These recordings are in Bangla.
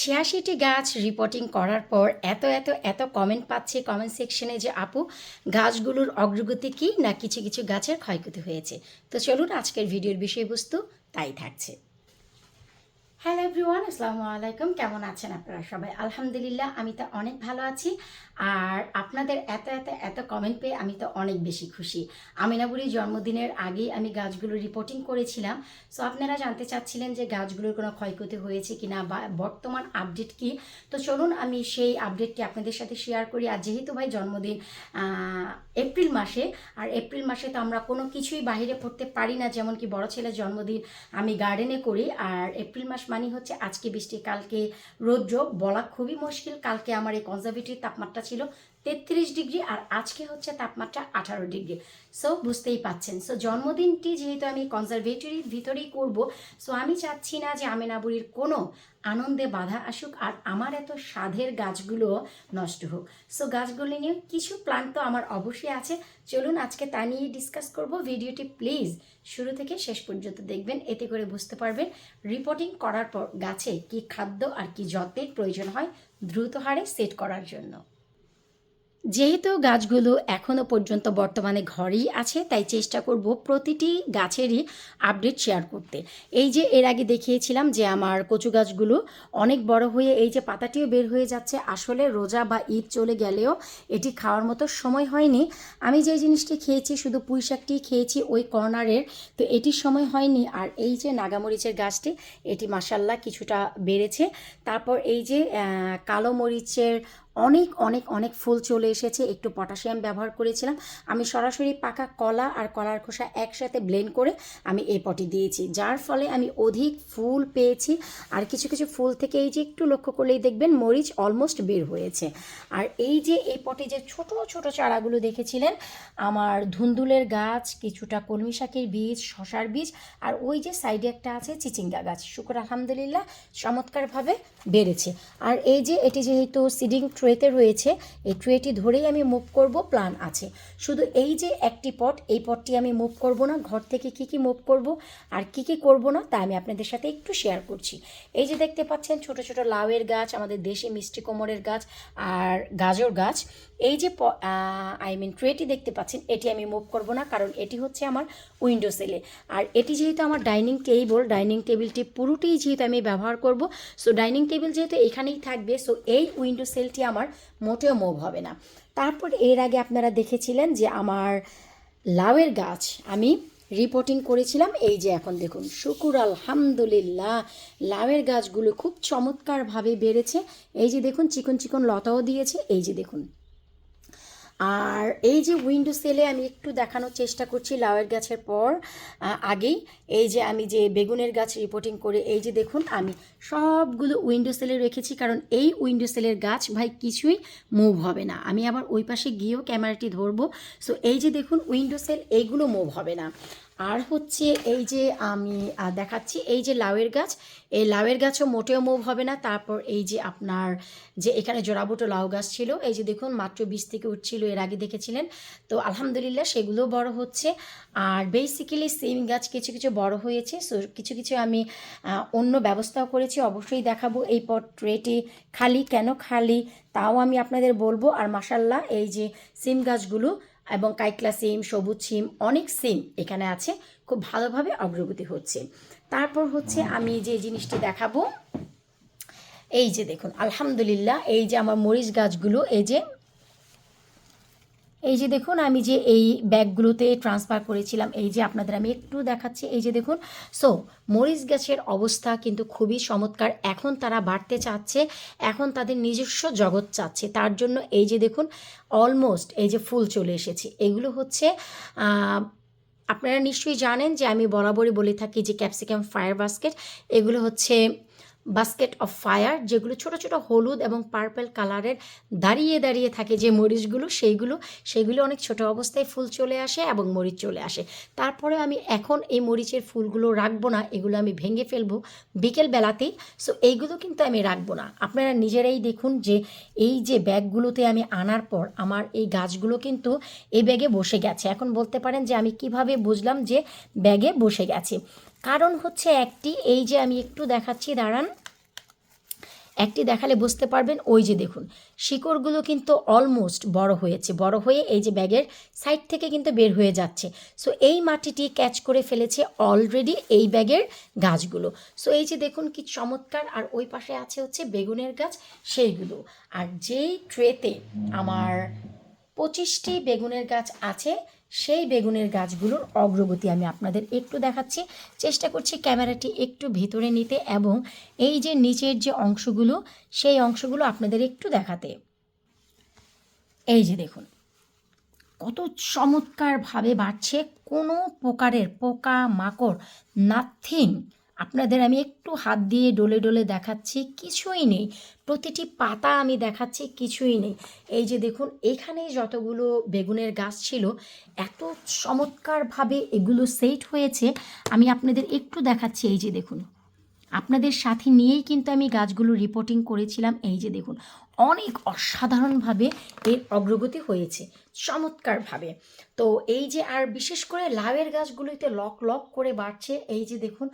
ছিয়াশিটি গাছ রিপোর্টিং করার পর এত এত এত কমেন্ট পাচ্ছি কমেন্ট সেকশনে যে, আপু, গাছগুলোর অগ্রগতি কী? না কিছু কিছু গাছের ক্ষয়ক্ষতি হয়েছে? তো চলুন আজকের ভিডিওর বিষয়বস্তু তাই থাকছে। হ্যালো এভরিওয়ান আসসালামু আলাইকুম। কেমন আছেন আপনারা সবাই? আলহামদুলিল্লাহ, আমি তো অনেক ভালো আছি। আর আপনাদের এত এত এত কমেন্ট পেয়ে আমি তো অনেক বেশি খুশি। আমিনাবুরির জন্মদিনের আগেই আমি গাছগুলো রিপোর্টিং করেছিলাম। সো আপনারা জানতে চাচ্ছিলেন যে গাছগুলোর কোনো ক্ষয়ক্ষতি হয়েছে কিনা বা বর্তমান আপডেট কি? তো চলুন, আমি সেই আপডেটটি আপনাদের সাথে শেয়ার করি। আর যেহেতু ভাই জন্মদিন এপ্রিল মাসে, আর এপ্রিল মাসে তো আমরা কোনো কিছুই বাইরে করতে পারি না। যেমন কি বড় ছেলের জন্মদিন আমি গার্ডেনে করি। আর এপ্রিল মাস মানে হচ্ছে আজকে বৃষ্টি, কালকে রৌদ্র বলা খুবই মুশকিল। কালকে আমার এই কনজারভেটিভ তাপমাত্রা ছিল তেত্রিশ ডিগ্রি আর আজকে হচ্ছে তাপমাত্রা আঠারো ডিগ্রি। সো বুঝতেই পাচ্ছেন। সো জন্মদিনটি যেহেতু আমি কনজারভেটরির ভিতরেই করব সো আমি চাচ্ছি না যে আমেনাবুরির কোনো আনন্দে বাধা আসুক আর আমার এত স্বাদের গাছগুলো নষ্ট হোক। সো গাছগুলি নিয়ে কিছু প্ল্যান তো আমার অবশ্যই আছে। চলুন আজকে তা নিয়ে ডিসকাস করব। ভিডিওটি প্লিজ শুরু থেকে শেষ পর্যন্ত দেখবেন, এতে করে বুঝতে পারবেন রিপোর্টিং করার পর গাছে কি খাদ্য আর কি যত্নের প্রয়োজন হয় দ্রুত হারে সেট করার জন্য। যেহেতু গাছগুলো এখনও পর্যন্ত বর্তমানে ঘরেই আছে, তাই চেষ্টা করব প্রতিটি গাছেরই আপডেট শেয়ার করতে। এই যে এর আগে দেখিয়েছিলাম যে আমার কচু গাছগুলো অনেক বড় হয়ে এই যে পাতাটিও বের হয়ে যাচ্ছে, আসলে রোজা বা ঈদ চলে গেলেও এটি খাওয়ার মতো সময় হয়নি। আমি যে জিনিসটি খেয়েছি, শুধু পুঁই শাকটি খেয়েছি, ওই কর্নারের তো এটির সময় হয়নি। আর এই যে নাগামরিচের গাছটি, এটি মাসাল্লাহ কিছুটা বেড়েছে। তারপর এই যে কালো মরিচের অনেক অনেক অনেক ফুল চলে এসেছে। একটু পটাশিয়াম ব্যবহার করেছিলাম। আমি সরাসরি পাকা কলা আর কলার খোসা একসাথে ব্লেন্ড করে আমি এই পটে দিয়েছি। যার ফলে আমি অধিক ফুল পেয়েছি। আর কিছু কিছু ফুল থেকে এই যে একটু লক্ষ্য করলেই দেখবেন মরিচ অলমোস্ট বের হয়েছে। আর এই যে এই পটে যে ছোট ছোট চারাগুলো দেখেছিলেন, আমার ধুন্দুলের গাছ, কিছুটা কলমি শাকের বীজ, শশার বীজ, আর ওই যে সাইডে একটা আছে চিচিঙ্গা গাছ। শুক্র আলহামদুলিল্লাহ, চমৎকারভাবে বেড়েছে। আর এই যে এটি যেহেতু সিডিং ট্রেতে রয়েছে, এই ট্রেটি ধরেই আমি মুভ করব প্ল্যান আছে। শুধু এই যে একটি পট এই পটটি আমি মুভ করব না, ঘর থেকে কি কি মুভ করব, আর কি কি করব না, তা আমি আপনাদের সাথে একটু শেয়ার করছি। এই যে দেখতে পাচ্ছেন, ছোট ছোট লাউয়ের গাছ, আমাদের দেশি মিষ্টি কোমরের গাছ, আর গাজর গাছ। এই যে আই মিন ট্রেটি দেখতে পাচ্ছেন, এটি আমি মুভ করব না, কারণ এটি হচ্ছে আমার উইন্ডো সেলে আর এটি যেহেতু আমার ডাইনিং টেবিল ডাইনিং টেবিলটি পুরোটাই যেহেতু আমি ব্যবহার করব সো ডাইনিং টেবিল যেহেতু এখানেই থাকবে সো এই উইন্ডো সেলটি আমার মোটেও মোভ হবে না। তারপর এর আগে আপনারা দেখেছিলেন যে আমার লাউয়ের গাছ আমি রিপোর্টিং করেছিলাম। এই যে এখন দেখুন, শুকুর আলহামদুলিল্লাহ, লাউয়ের গাছগুলো খুব চমৎকারভাবে বেড়েছে। এই যে দেখুন, চিকন চিকন লতাও দিয়েছে। এই যে দেখুন আর এই যে উইন্ডো সেলে আমি একটু দেখানোর চেষ্টা করছি লাউয়ের গাছের পর আগেই। এই যে আমি যে বেগুনের গাছ রিপোর্টিং করে, এই যে দেখুন, আমি সবগুলো উইন্ডো সেলে রেখেছি, কারণ এই উইন্ডো সেলের গাছ ভাই কিছুই মুভ হবে না। আমি আবার ওই পাশে গিয়েও ক্যামেরাটি ধরবো। সো এই যে দেখুন উইন্ডো সেল এইগুলো মুভ হবে না। আর হচ্ছে এই যে আমি দেখাচ্ছি এই যে লাউয়ের গাছ। এই লাউয়ের গাছও মোটেও মুভ হবে না। তারপর এই যে আপনার যে এখানে জোড়াবুটো লাউ গাছ ছিল, এই যে দেখুন মাত্র বীজ থেকে উঠছিল, এর আগে দেখেছিলেন। তো আলহামদুলিল্লাহ সেগুলোও বড় হচ্ছে। আর বেসিক্যালি সিম গাছ কিছু কিছু বড় হয়েছে। সো কিছু কিছু আমি অন্য ব্যবস্থাও করেছি, অবশ্যই দেখাবো এই পট ট্রেটি খালি কেন খালি, তাও আমি আপনাদের বলব। আর মাসাল্লাহ এই যে সিম গাছগুলো এবং কাইকলা সিম, সবুজ সিম, অনেক সিম এখানে আছে। খুব ভালোভাবে অগ্রগতি হচ্ছে। তারপর হচ্ছে আমি যে জিনিসটি দেখাবো, এই যে দেখুন, আলহামদুলিল্লাহ, এই যে আমার মরিচ গাছগুলো, এই যে এই যে দেখুন, আমি যে এই ব্যাগগুলোতে ট্রান্সফার করেছিলাম, এই যে আপনাদের আমি একটু দেখাচ্ছি, এই যে দেখুন সো মরিচ গাছের অবস্থা কিন্তু খুবই চমৎকার। এখন তারা বাড়তে চাচ্ছে, এখন তাদের নিজস্ব জগৎ চাচ্ছে। তার জন্য এই যে দেখুন অলমোস্ট এই যে ফুল চলে এসেছে। এগুলো হচ্ছে আপনারা নিশ্চয়ই জানেন যে আমি বরাবরই বলে থাকি যে ক্যাপসিকাম ফায়ার বাস্কেট এগুলো হচ্ছে বাস্কেট অফ ফায়ার যেগুলো ছোট ছোট হলুদ এবং পার্পল কালারের দাঁড়িয়ে দাঁড়িয়ে থাকে, যে মরিচগুলো, সেইগুলো সেইগুলো অনেক ছোট অবস্থায় ফুল চলে আসে এবং মরিচ চলে আসে। তারপরে আমি এখন এই মরিচের ফুলগুলো রাখব না, এগুলো আমি ভেঙে ফেলব বিকেল বেলাতেই। সো এইগুলো কিন্তু আমি রাখব না। আপনারা নিজেরাই দেখুন যে এই যে ব্যাগগুলোতে আমি আনার পর আমার এই গাছগুলো কিন্তু এই ব্যাগে বসে গেছে। এখন বলতে পারেন যে আমি কীভাবে বুঝলাম যে ব্যাগে বসে গেছে। কারণ হচ্ছে একটি, এই যে আমি একটু দেখাচ্ছি, দাঁড়ান। একটি দেখালে বুঝতে পারবেন, ওই যে দেখুন, শিকড়গুলো কিন্তু অলমোস্ট বড় হয়েছে, বড় হয়ে এই যে ব্যাগের সাইড থেকে কিন্তু বের হয়ে যাচ্ছে। সো এই মাটিটি ক্যাচ করে ফেলেছে অলরেডি এই ব্যাগের গাছগুলো। সো এই যে দেখুন কি চমৎকার, আর ওই পাশে আছে হচ্ছে বেগুনের গাছ, সেইগুলো। আর যেই ট্রেতে আমার পঁচিশটি বেগুনের গাছ আছে সেই বেগুনের গাছগুলোর অগ্রগতি আমি আপনাদের একটু দেখাচ্ছি। চেষ্টা করছি ক্যামেরাটি একটু ভিতরে নিতে এবং এই যে নিচের যে অংশগুলো, সেই অংশগুলো আপনাদের একটু দেখাতে। এই যে দেখুন, কত চমৎকারভাবে বাড়ছে কোনো প্রকারের পোকা, মাকড়, নাথিং আপনাদের আমি একটু হাত দিয়ে ডলে ডলে দেখাচ্ছি, কিছুই নেই। প্রতিটি পাতা আমি দেখাচ্ছি, কিছুই নেই। এই যে দেখুন এখানে যতগুলো বেগুনের গাছ ছিল, এত চমৎকারভাবে এগুলো সেট হয়েছে, আমি আপনাদের একটু দেখাচ্ছি। এই যে দেখুন, আপনাদের সাথে নিয়েই কিন্তু আমি গাছগুলো রিপোর্টিং করেছিলাম। এই যে দেখুন অনেক অসাধারণভাবে এর অগ্রগতি হয়েছে, চমৎকারভাবে। তো এই যে, আর বিশেষ করে লাউয়ের গাছগুলোতে লক লক করে বাড়ছে, এই যে দেখুন,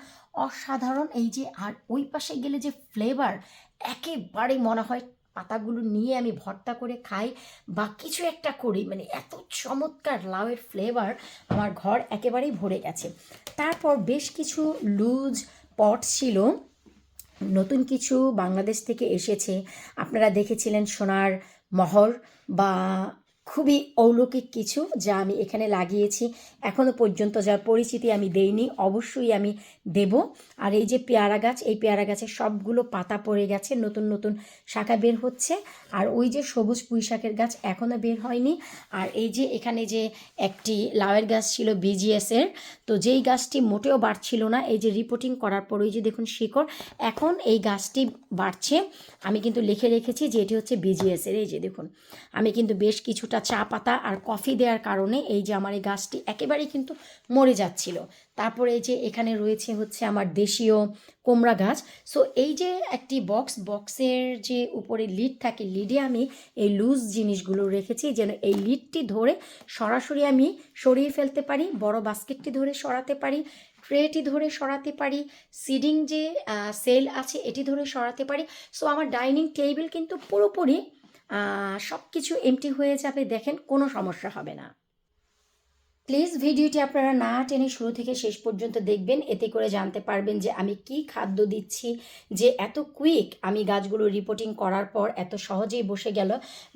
অসাধারণ। এই যে, আর ওই পাশে গেলে যে ফ্লেভার একেবারে মনে হয় পাতাগুলো নিয়ে আমি ভর্তা করে খাই বা কিছু একটা করি মানে এত চমৎকার লাউয়ের ফ্লেভার আমার ঘর একেবারেই ভরে গেছে। তারপর বেশ কিছু লুজ পট ছিল। নতুন কিছু বাংলাদেশ থেকে এসেছে। আপনারা দেখেছিলেন সোনার মহর বা খুবই অলৌকিক কিছু যা আমি এখানে লাগিয়েছি। এখনও পর্যন্ত যার পরিচিতি আমি দেইনি, অবশ্যই আমি দেব। আর এই যে পেয়ারা গাছ, এই পেয়ারা গাছের সবগুলো পাতা পড়ে গেছে, নতুন নতুন শাখা বের হচ্ছে। আর ওই যে সবুজ পুঁই শাকের গাছ এখনও বের হয়নি। আর এই যে এখানে যে একটি লাউয়ের গাছ ছিল বিজিএসের তো যেই গাছটি মোটেও বাড়ছিল না, এই যে রিপোর্টিং করার পর ওই যে দেখুন শিকড়, এখন এই গাছটি বাড়ছে। আমি কিন্তু লিখে রেখেছি যে এটি হচ্ছে বিজিএসের এই যে দেখুন। আমি কিন্তু বেশ কিছুটা চা পাতা আর কফি দেওয়ার কারণে এই যে আমার এই গাছটি একেবারেই কিন্তু মরে যাচ্ছিল। তারপরে এই যে এখানে রয়েছে হচ্ছে আমার দেশীয় কোমড়া গাছ। সো এই যে একটি বক্স বক্সের যে উপরে লিড থাকে লিডে আমি এই লুজ জিনিসগুলো রেখেছি যেন এই লিডটি ধরে সরাসরি আমি সরিয়ে ফেলতে পারি, বড় বাস্কেটটি ধরে সরাতে পারি ট্রেটি ধরে সরাতে পারি সিডিং যে সেল আছে এটি ধরে সরাতে পারি। সো আমার ডাইনিং টেবিল কিন্তু পুরোপুরি সব কিছু এমটি হয়ে যাবে, দেখেন কোনো সমস্যা হবে না। প্লিজ ভিডিওটি আপনারা না টেনে শুরু থেকে শেষ পর্যন্ত দেখবেন, এতে করে জানতে পারবেন যে আমি কি খাদ্য দিচ্ছি, যে এত কুইক আমি গাছগুলো রিপোর্টিং করার পর এত সহজেই বসে গেল।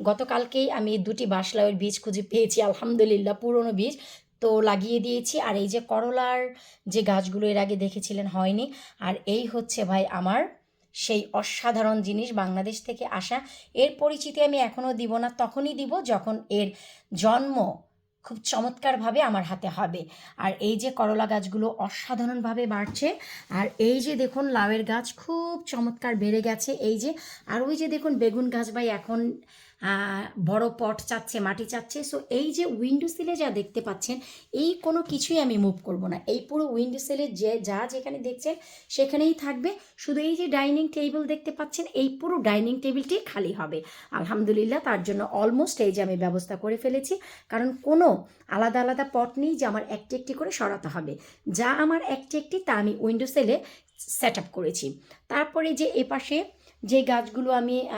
গতকালকেই আমি দুটি বাসলাওয়ের বীজ খুঁজে পেয়েছি, আলহামদুলিল্লাহ পুরনো বীজ তো লাগিয়ে দিয়েছি। আর এই যে করলার যে গাছগুলো এর আগে দেখেছিলেন, হয়নি। আর এই হচ্ছে ভাই আমার সেই অসাধারণ জিনিস বাংলাদেশ থেকে আসা। এর পরিচিতি আমি এখনও দিব না, তখনই দিব যখন এর জন্ম খুব চমৎকারভাবে আমার হাতে হবে। আর এই যে করলা গাছগুলো অসাধারণভাবে বাড়ছে, আর এই যে দেখুন লাউয়ের গাছ খুব চমৎকার বেড়ে গেছে। এই যে, আর ওই যে দেখুন বেগুন গাছ ভাই, এখন বড় পট চাচ্ছে, মাটি চাচ্ছে সো এই যে উইন্ডো সিলে যা দেখতে পাচ্ছেন, এই কোনো কিছুই আমি মুভ করব না। এই পুরো উইন্ডো সিলে যে, যা যেখানে দেখছেন, সেখানেই থাকবে। শুধু এই যে ডাইনিং টেবিল দেখতে পাচ্ছেন, এই পুরো ডাইনিং টেবিলটি খালি হবে। আলহামদুলিল্লাহ, তার জন্য অলমোস্ট এই যে আমি ব্যবস্থা করে ফেলেছি, কারণ কোনো আলাদা আলাদা পট নেই যে আমার একটি একটি করে সরাতে হবে। যা আমার একটি একটি, তা আমি উইন্ডো সেলে সেট আপ করেছি। তারপরে যে এপাশে যে গাছগুলো আমি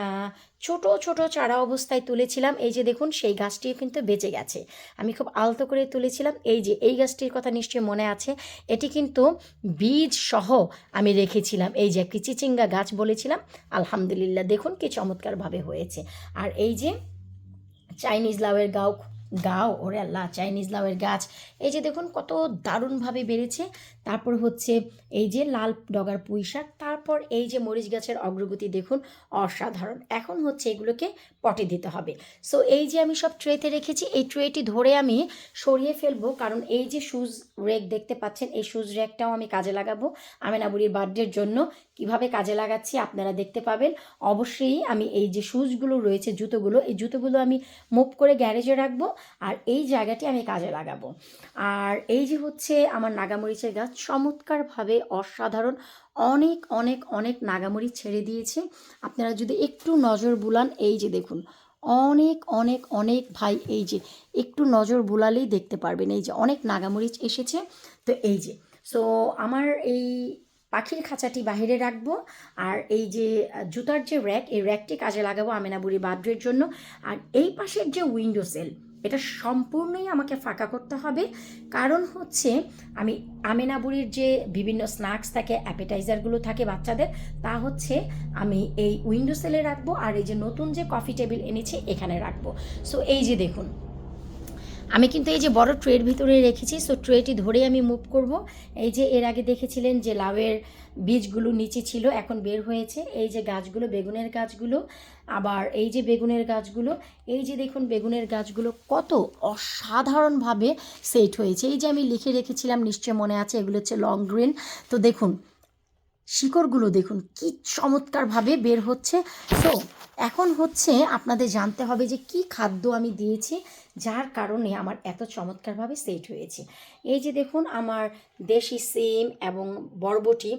ছোট ছোট চারা অবস্থায় তুলেছিলাম, এই যে দেখুন, সেই গাছটিও কিন্তু বেঁচে গেছে। আমি খুব আলতো করে তুলেছিলাম, এই যে, এই গাছটির কথা নিশ্চয়ই মনে আছে। এটি কিন্তু বীজ সহ আমি রেখেছিলাম, এই যে একটি চিচিঙ্গা গাছ বলেছিলাম, আলহামদুলিল্লাহ, দেখুন কি চমৎকারভাবে হয়েছে। আর এই যে, চাইনিজ লাউয়ের গাও গাও ওরে আল্লাহ চাইনিজ লাউয়ের গাছ। এই যে দেখুন কত দারুণভাবে বেড়েছে। তারপর হচ্ছে এই যে লাল ডগার পুঁই শাক তারপর এই যে মরিচ গাছের অগ্রগতি দেখুন, অসাধারণ। এখন হচ্ছে এগুলোকে পটে দিতে হবে। সো এই যে আমি সব ট্রেতে রেখেছি, এই ট্রেটি ধরে আমি সরিয়ে ফেলব, কারণ এই যে শুজ রেক দেখতে পাচ্ছেন, এই শুজ রেকটাও আমি কাজে লাগাবো। আমেনাবুড়ির বার্থডের জন্য কীভাবে কাজে লাগাচ্ছি আপনারা দেখতে পাবেন। অবশ্যই আমি এই যে শুজগুলো রয়েছে, জুতোগুলো, এই জুতোগুলো আমি মুভ করে গ্যারেজে রাখব আর এই জায়গাটি আমি কাজে লাগাবো। আর এই যে হচ্ছে আমার নাগামরিচের গাছ, চমৎকারভাবে অসাধারণ, অনেক অনেক অনেক নাগামরিচ ছেড়ে দিয়েছে। আপনারা যদি একটু নজর বুলান, এই যে দেখুন, অনেক অনেক অনেক ভাই এই যে একটু নজর বুলালেই দেখতে পারবেন। এই যে অনেক নাগামরিচ এসেছে। তো এই যে সো আমার এই পাখির খাঁচাটি বাইরে রাখব। আর এই যে জুতার যে র্যাক এই র্যাকটি কাজে লাগাবো আমেনাবুড়ি বাথরুমের জন্য। আর এই পাশের যে উইন্ডো সেল এটা সম্পূর্ণই আমাকে ফাঁকা করতে হবে। কারণ হচ্ছে, আমি আমেনাবুড়ির যে বিভিন্ন স্ন্যাক্স থাকে অ্যাপেটাইজারগুলো থাকে বাচ্চাদের, তা হচ্ছে আমি এই উইন্ডো সেলে রাখব। আর এই যে নতুন যে কফি টেবিল এনেছি, এখানে রাখব। সো এই যে দেখুন আমি কিন্তু এই যে বড় ট্রের ভিতরে রেখেছি সো ট্রেটি ধরেই আমি মুভ করব। এই যে এর আগে দেখেছিলেন যে লাউয়ের বীজগুলো নিচে ছিল, এখন বের হয়েছে। এই যে গাছগুলো, বেগুনের গাছগুলো, আবার এই যে বেগুনের গাছগুলো, এই যে দেখুন বেগুনের গাছগুলো কত অসাধারণভাবে সেট হয়েছে। এই যে আমি লিখে রেখেছিলাম নিশ্চয় মনে আছে, এগুলো হচ্ছে লং গ্রিন তো দেখুন, শিকড়গুলো দেখুন কি চমৎকারভাবে বের হচ্ছে। তো এখন হচ্ছে আপনাদের জানতে হবে যে কি খাদ্য আমি দিয়েছি, যার কারণে আমার এত চমৎকারভাবে সেট হয়েছে। এই যে দেখুন, আমার দেশি সিম এবং বরবটি,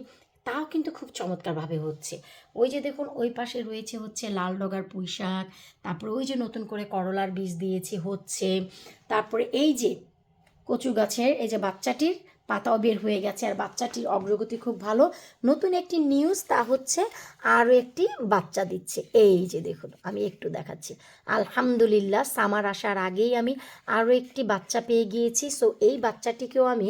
তাও কিন্তু খুব চমৎকারভাবে হচ্ছে। ওই যে দেখুন, ওই পাশে রয়েছে হচ্ছে লাল ডগার পুঁই শাক তারপরে ওই যে নতুন করে করলার বীজ দিয়েছি হচ্ছে, তারপরে এই যে কচু গাছের এই যে বাচ্চাটির পাতাও বের হয়ে গেছে আর বাচ্চাটির অগ্রগতি খুব ভালো। নতুন একটি নিউজ তা হচ্ছে আরও একটি বাচ্চা দিচ্ছে। এই যে দেখুন, আমি একটু দেখাচ্ছি। আলহামদুলিল্লাহ সামার আসার আগেই আমি আরও একটি বাচ্চা পেয়ে গিয়েছি। সো এই বাচ্চাটিকেও আমি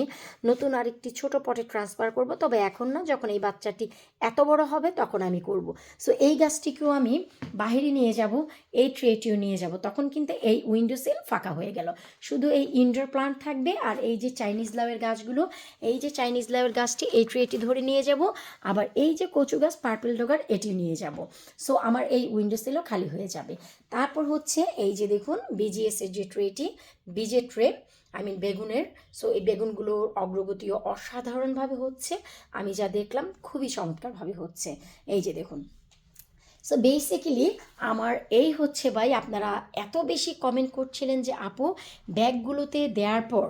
নতুন আরেকটি ছোট পটে ট্রান্সফার করব। তবে এখন না, যখন এই বাচ্চাটি এত বড় হবে, তখন আমি করব। সো এই গাছটিকেও আমি বাইরে নিয়ে যাব, এই ট্রেটিও নিয়ে যাব। তখন কিন্তু এই উইন্ডো সেল ফাঁকা হয়ে গেল। শুধু এই ইনডোর প্লান্ট থাকবে আর এই যে চাইনিজ লাউয়ের গাছগুলো এই যে চাইনিজ লাউয়ের গাছটি এই ট্রেটি ধরে নিয়ে যাব। আবার এই যে কচু গাছ পার্পেল ডগার এটি নিয়ে যাব। সো আমার এই উইন্ডো সেলও খালি হয়ে যাবে। তারপর হচ্ছে, এই যে দেখুন বিজিএসের যে ট্রেটি বিজে ট্রে আই মিন বেগুনের। সো এই বেগুনগুলোর অগ্রগতিও অসাধারণভাবে হচ্ছে। আমি যা দেখলাম, খুবই চমৎকারভাবে হচ্ছে। এই যে দেখুন। সো বেসিক্যালি আমার এই হচ্ছে ভাই, আপনারা এত বেশি কমেন্ট করছিলেন যে, আপু, ব্যাগগুলোতে দেওয়ার পর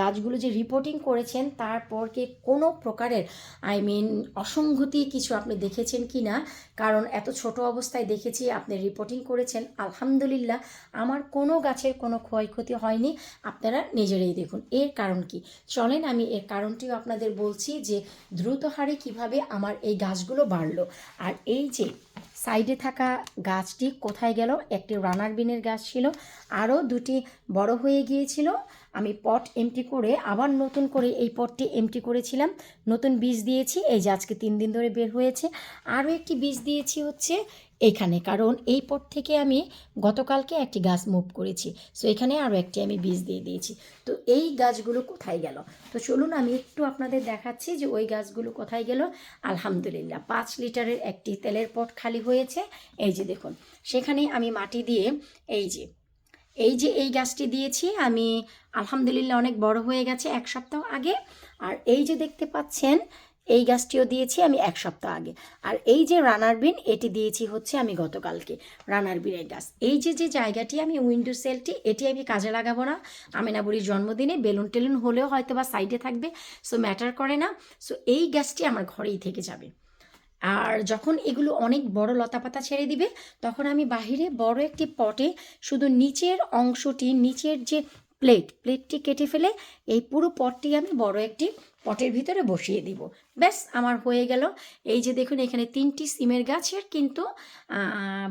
গাছগুলো যে রিপোর্টিং করেছেন, তারপর কি কোনো প্রকারের আই মিন অসঙ্গতি কিছু আপনি দেখেছেন কি না? কারণ এত ছোট অবস্থায় দেখেছি, আপনি রিপোর্টিং করেছেন, আলহামদুলিল্লাহ, আমার কোনো গাছের কোনো ক্ষয়ক্ষতি হয়নি, আপনারা নিজেরাই দেখুন। এর কারণ কি? চলেন আমি এর কারণটিও আপনাদের বলছি যে, দ্রুত হারে কীভাবে আমার এই গাছগুলো বাড়লো। আর এই যে সাইডে থাকা গাছটি কোথায় গেল? একটি রানার বিনের গাছ ছিল। আরও দুটি বড় হয়ে গিয়েছিল। আমি পট এমটি করে আবার নতুন করে এই পটটি এমটি করেছিলাম। নতুন বীজ দিয়েছি। এই যে আজকে তিন দিন ধরে বের হয়েছে। আরও একটি বীজ দিয়েছি হচ্ছে এখানে, কারণ এই পট থেকে আমি গতকালকে একটি গাছ মুভ করেছি। সো এখানে আরও একটি আমি বীজ দিয়ে দিয়েছি। তো, এই গাছগুলো কোথায় গেল? তো, চলুন আমি একটু আপনাদের দেখাচ্ছি যে ওই গাছগুলো কোথায় গেল। আলহামদুলিল্লাহ, পাঁচ লিটারের একটি তেলের পট খালি হয়েছে। এই যে দেখুন, সেখানে আমি মাটি দিয়ে, এই যে এই যে এই গাছটি দিয়েছি, আমি আলহামদুলিল্লাহ অনেক বড় হয়ে গেছে এক সপ্তাহ আগে। আর এই যে দেখতে পাচ্ছেন এই গাছটিও দিয়েছি আমি এক সপ্তাহ আগে। আর এই যে রানার বিন এটি দিয়েছি হচ্ছে আমি গতকালকে রানার বিনের গাছ। এই যে যে জায়গাটি আমি উইন্ডো সেলটি এটি আমি কাজে লাগাবো না। আমিনাবুড়ির জন্মদিনে বেলুন টেলুন হলেও হয়তো বা সাইডে থাকবে সো ম্যাটার করে না। সো এই গাছটি আমার ঘরেই থেকে যাবে। আর যখন এগুলো অনেক বড় লতাপাতা ছেড়ে দিবে, তখন আমি বাহিরে বড় একটি পটে শুধু নিচের অংশটি, নিচের যে প্লেট প্লেটটি কেটে ফেলে, এই পুরো পটটি আমি বড় একটি পটের ভিতরে বসিয়ে দিব। ব্যাস, আমার হয়ে গেল। এই যে দেখুন, এখানে তিনটি সিমের গাছের কিন্তু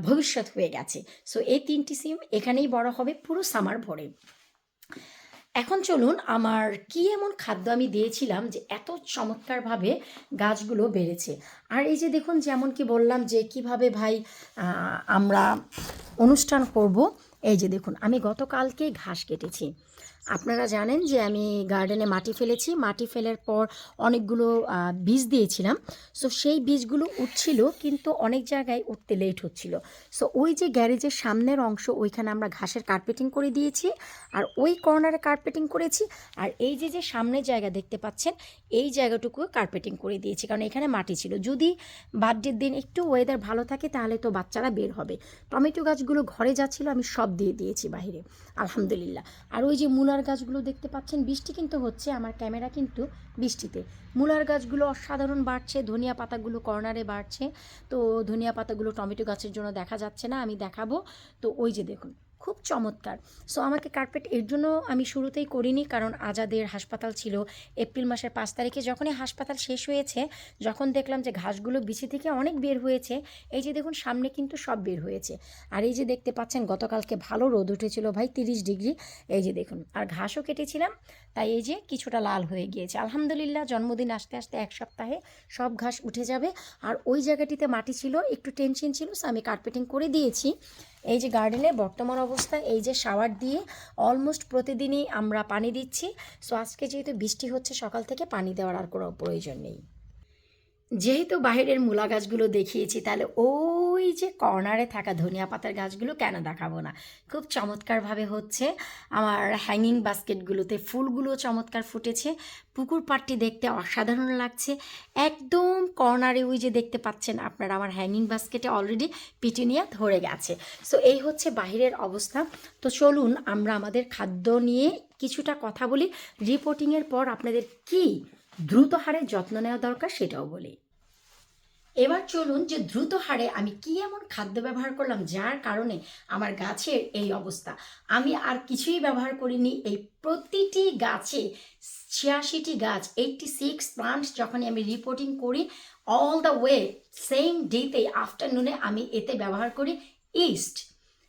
ভবিষ্যৎ হয়ে গেছে। সো এই তিনটি সিম এখানেই বড় হবে, পুরো সামার ভরে। এখন চলুন, আমার কি এমন খাদ্য আমি দিয়েছিলাম যে এত চমৎকারভাবে গাছগুলো বেড়েছে। আর এই যে দেখুন, যেমন কি বললাম যে কীভাবে ভাই আমরা অনুষ্ঠান করব, এই যে দেখুন, আমি গতকালকে ঘাস কেটেছি। আপনারা জানেন যে আমি গার্ডেনে মাটি ফেলেছি। মাটি ফেলার পর অনেকগুলো বীজ দিয়েছিলাম। সো সেই বীজগুলো উঠছিল কিন্তু অনেক জায়গায় উঠতে লেট হচ্ছিল। সো ওই যে গ্যারেজের সামনের অংশ, ওইখানে আমরা ঘাসের কার্পেটিং করে দিয়েছি আর ওই কর্নারে কার্পেটিং করেছি আর এই যে যে সামনের জায়গা দেখতে পাচ্ছেন, এই জায়গাটুকু কার্পেটিং করে দিয়েছি কারণ এখানে মাটি ছিল। যদি বার্থডের দিন একটু ওয়েদার ভালো থাকে তাহলে তো বাচ্চারা বের হবে। টমেটো গাছগুলো ঘরে যাচ্ছিল, আমি সব দিয়ে দিয়েছি বাইরে আলহামদুলিল্লাহ। আর ওই যে মূলার গাছগুলো দেখতে পাচ্ছেন, বৃষ্টি কিন্তু হচ্ছে, আমার ক্যামেরা কিন্তু বৃষ্টিতে। মূলার গাছগুলো অসাধারণ বাড়ছে, ধনিয়া পাতাগুলো কর্নারে বাড়ছে। তো ধনিয়া পাতাগুলো টমেটো গাছের জন্য দেখা যাচ্ছে না, আমি দেখাবো। তো ওই যে দেখুন খুব চমৎকার। সো আমাকে কার্পেট এর জন্য আমি শুরুতেই করিনি কারণ আজাদের হাসপাতাল ছিল এপ্রিল মাসের পাঁচ তারিখে। যখনই হাসপাতাল শেষ হয়েছে, যখন দেখলাম যে ঘাসগুলো বিচি থেকে অনেক বের হয়েছে, এই যে দেখুন সামনে কিন্তু সব বের হয়েছে। আর এই যে দেখতে পাচ্ছেন, গতকালকে ভালো রোদ উঠেছিল ভাই, তিরিশ ডিগ্রি। এই যে দেখুন, আর ঘাসও কেটেছিলাম, তাই এই যে কিছুটা লাল হয়ে গিয়েছে। আলহামদুলিল্লাহ, জন্মদিন আসতে আসতে এক সপ্তাহে সব ঘাস উঠে যাবে। আর ওই জায়গাটিতে মাটি ছিল, একটু টেনশন ছিল সো আমি কার্পেটিং করে দিয়েছি। এই যে গার্ডেনে বর্তমান অবস্থা এই যে শাওয়ার দিয়ে অলমোস্ট প্রতিদিনই আমরা পানি দিচ্ছি। সো আজকে যেহেতু বৃষ্টি হচ্ছে, সকাল থেকে পানি দেওয়ার আর কোনো প্রয়োজন নেই। যেহেতু বাহিরের মূলা গাছগুলো দেখিয়েছি, তাহলে ওই যে কর্নারে থাকা ধনিয়া পাতার গাছগুলো কেন দেখাবো না? খুব চমৎকারভাবে হচ্ছে। আমার হ্যাঙ্গিং বাস্কেটগুলোতে ফুলগুলো চমৎকার ফুটেছে। পুকুর পাড়টি দেখতে অসাধারণ লাগছে। একদম কর্নারে ওই যে দেখতে পাচ্ছেন আপনারা, আমার হ্যাঙ্গিং বাস্কেটে অলরেডি পিটুনিয়া ধরে গেছে। সো এই হচ্ছে বাহিরের অবস্থা। তো চলুন আমরা আমাদের খাদ্য নিয়ে কিছুটা কথা বলি। রিপোর্টিংয়ের পর আপনাদের কি দ্রুত হারে যত্ন নেওয়া দরকার সেটাও বলি। এবার চলুন যে দ্রুত হারে আমি কি এমন খাদ্য ব্যবহার করলাম যার কারণে আমার গাছের এই অবস্থা। আমি আর কিছুই ব্যবহার করিনি। এই প্রতিটি গাছে ছিয়াশিটি গাছ এইটটি সিক্স প্লান্টস যখনই আমি রিপোর্টিং করি অল দ্য ওয়ে সেম ডেতে আফটারনুনে আমি এতে ব্যবহার করি ইস্ট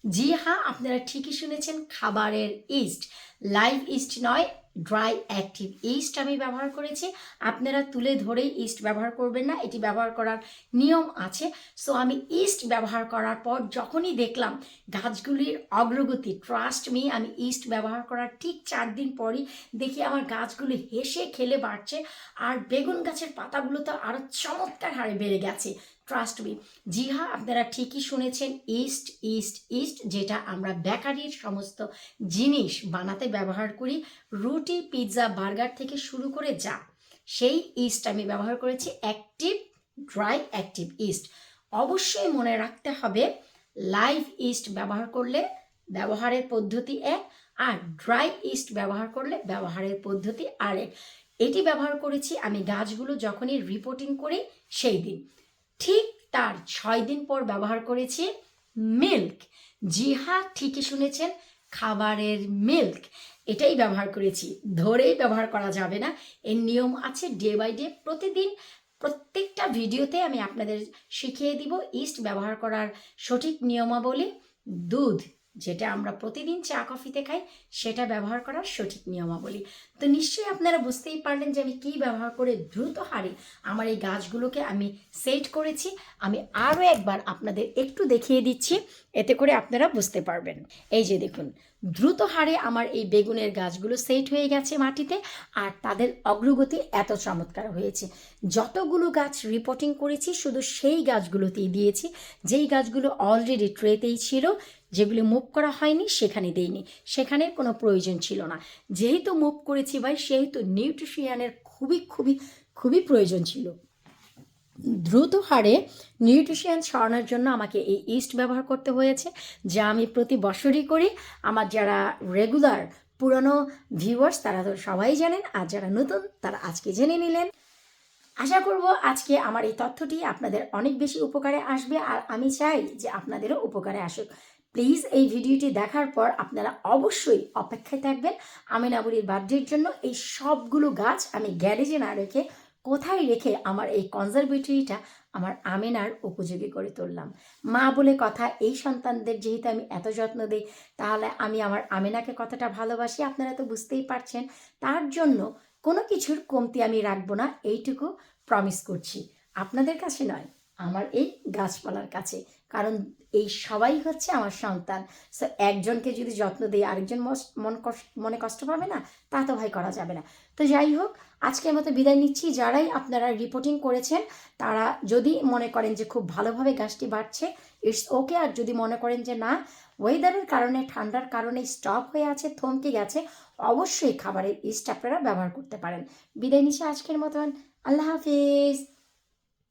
জি হ্যাঁ আপনারা ঠিকই শুনেছেন, খাবারের ইস্ট লাইভ ইস্ট নয় ড্রাই অ্যাক্টিভ ইস্ট আমি ব্যবহার করেছি। আপনারা তুলে ধরেই ইস্ট ব্যবহার করবেন না, এটি ব্যবহার করার নিয়ম আছে। সো আমি ইস্ট ব্যবহার করার পর যখনই দেখলাম গাছগুলির অগ্রগতি ট্রাস্ট মি আমি ইস্ট ব্যবহার করার ঠিক চার দিন পরই দেখি আমার গাছগুলি হেসে খেলে বাড়ছে। আর বেগুন গাছের পাতাগুলো তো আরও চমৎকার হারে বেড়ে গেছে। ট্রাস্ট মি জি হ্যাঁ আপনারা ঠিকই শুনেছেন ইস্ট ইস্ট ইস্ট যেটা আমরা বেকারির সমস্ত জিনিস বানাতে ব্যবহার করি। রুটি, পিৎজা, বার্গার থেকে শুরু করে যা, সেই ইস্ট আমি ব্যবহার করেছি। অ্যাক্টিভ ড্রাই অ্যাক্টিভ ইস্ট অবশ্যই মনে রাখতে হবে লাইভ ইস্ট ব্যবহার করলে ব্যবহারের পদ্ধতি এক, আর ড্রাই ইস্ট ব্যবহার করলে ব্যবহারের পদ্ধতি আরেক। এটি ব্যবহার করেছি আমি গাছগুলো যখনই রিপোর্টিং করি, সেই দিন। ঠিক তার ছয় দিন পর ব্যবহার করেছি মিল্ক জি হ্যাঁ ঠিকই শুনেছেন, খাবারের মিল্ক এটাই ব্যবহার করেছি। ধরেই ব্যবহার করা যাবে না। এর নিয়ম আছে ডে বাই ডে প্রতিদিন প্রত্যেকটা ভিডিওতে আমি আপনাদের শিখিয়ে দিব ইস্ট ব্যবহার করার সঠিক নিয়মাবলী। দুধ যেটা আমরা প্রতিদিন চা কফিতে খাই, সেটা ব্যবহার করার সঠিক নিয়মাবলী। তো নিশ্চয়ই আপনারা বুঝতেই পারলেন যে আমি কী ব্যবহার করে দ্রুত হারে আমার এই গাছগুলোকে আমি সেট করেছি। আমি আরও একবার আপনাদের একটু দেখিয়ে দিচ্ছি, এতে করে আপনারা বুঝতে পারবেন। এই যে দেখুন, দ্রুত হারে আমার এই বেগুনের গাছগুলো সেট হয়ে গেছে মাটিতে আর তাদের অগ্রগতি এত চমৎকার হয়েছে। যতগুলো গাছ রিপোর্টিং করেছি, শুধু সেই গাছগুলোতেই দিয়েছি। যেই গাছগুলো অলরেডি ট্রেতেই ছিল যেগুলি মুভ করা হয়নি সেখানে দেইনি। সেখানে কোনো প্রয়োজন ছিল না। যেহেতু মুভ করেছি ভাই, সেহেতু নিউট্রিশিয়ানের খুবই খুবই খুবই প্রয়োজন ছিল। দ্রুত হারে নিউট্রিশিয়ান সরানোর জন্য আমাকে এই ইস্ট ব্যবহার করতে হয়েছে, যা আমি প্রতি বছরই করি। আমার যারা রেগুলার পুরনো ভিউয়ার্স তারা তো সবাই জানেন, আর যারা নতুন, তারা আজকে জেনে নিলেন। আশা করব আজকে আমার এই তথ্যটি আপনাদের অনেক বেশি উপকারে আসবে, আর আমি চাই যে আপনাদেরও উপকারে আসুক। প্লিজ এই ভিডিওটি দেখার পর আপনারা অবশ্যই অপেক্ষায় থাকবেন আমিনাবুরির বার্থডের জন্য। এই সবগুলো গাছ আমি গ্যারেজে না রেখে কোথায় রেখে আমার এই কনজারভেটরিটা আমার আমেনার উপযোগী করে তুললাম। মা বলে কথা, এই সন্তানদের যেহেতু আমি এত যত্ন দিই, তাহলে আমি আমার আমেনাকে কতটা ভালোবাসি? আপনারা তো বুঝতেই পারছেন। তার জন্য কোনো কিছুর কমতি আমি রাখব না, এইটুকু প্রমিস করছি। আপনাদের কাছে নয়, আমার এই গাছপালার কাছে। কারণ এই সবাই হচ্ছে আমার সন্তান। সো একজনকে যদি যত্ন দিই, আরেকজন মন কষ্ট মনে কষ্ট পাবে না, তা তো ভাই করা যাবে না। তো যাই হোক, আজকের মতো বিদায় নিচ্ছি। যারাই আপনারা রিপোর্টিং করেছেন, তারা যদি মনে করেন যে খুব ভালোভাবে গাছটি বাড়ছে ইটস ওকে আর যদি মনে করেন যে না ওয়েদারের কারণে, ঠান্ডার কারণে স্টপ হয়ে আছে, থমকে গেছে, অবশ্যই খাবারের ইস্ট আপনারা ব্যবহার করতে পারেন। বিদায় নিচ্ছি আজকের মতন। আল্লাহ হাফিজ।